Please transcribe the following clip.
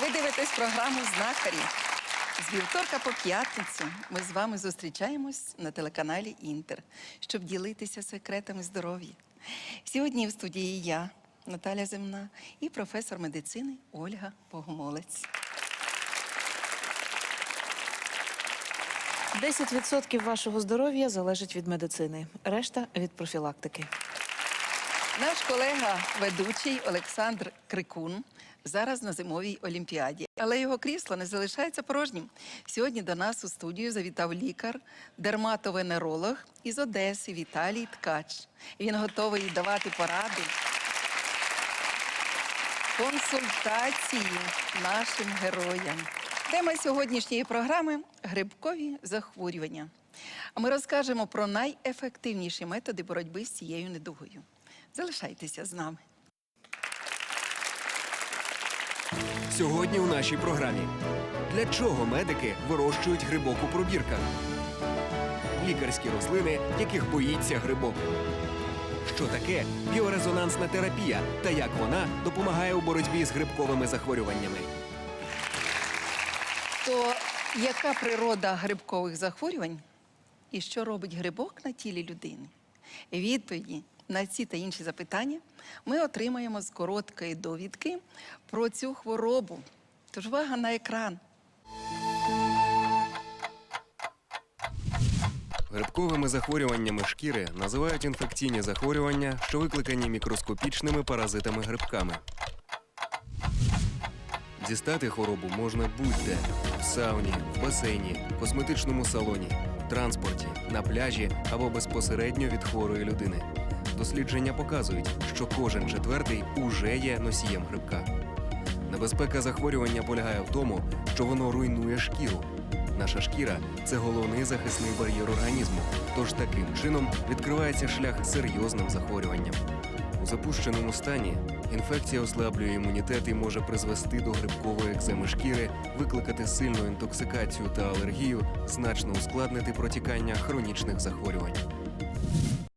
Ви дивитесь програму Знахарі. З вівторка по п'ятницю ми з вами зустрічаємось на телеканалі Інтер, щоб ділитися секретами здоров'я. Сьогодні в студії я, Наталя Земна, і професор медицини Ольга Богомолець. 10% вашого здоров'я залежить від медицини, решта від профілактики. Наш колега, ведучий Олександр Крикун, зараз на зимовій олімпіаді, але його крісло не залишається порожнім. Сьогодні до нас у студію завітав лікар, дерматовенеролог із Одеси Віталій Ткач. Він готовий давати поради, консультації нашим героям. Тема сьогоднішньої програми грибкові захворювання. А ми розкажемо про найефективніші методи боротьби з цією недугою. Залишайтеся з нами. Сьогодні у нашій програмі. Для чого медики вирощують грибок у пробірках? Лікарські рослини, яких боїться грибок. Що таке біорезонансна терапія та як вона допомагає у боротьбі з грибковими захворюваннями? То яка природа грибкових захворювань і що робить грибок на тілі людини? Відповіді на ці та інші запитання ми отримаємо з короткої довідки про цю хворобу. Тож увага на екран. Грибковими захворюваннями шкіри називають інфекційні захворювання, що викликані мікроскопічними паразитами грибками. Дістати хворобу можна будь-де в сауні, в басейні, косметичному салоні, транспорті, на пляжі або безпосередньо від хворої людини. Дослідження показують, що кожен четвертий уже є носієм грибка. Небезпека захворювання полягає в тому, що воно руйнує шкіру. Наша шкіра це головний захисний бар'єр організму, тож таким чином відкривається шлях серйозним захворюванням. У запущеному стані інфекція ослаблює імунітет і може призвести до грибкової екземи шкіри, викликати сильну інтоксикацію та алергію, значно ускладнити протікання хронічних захворювань.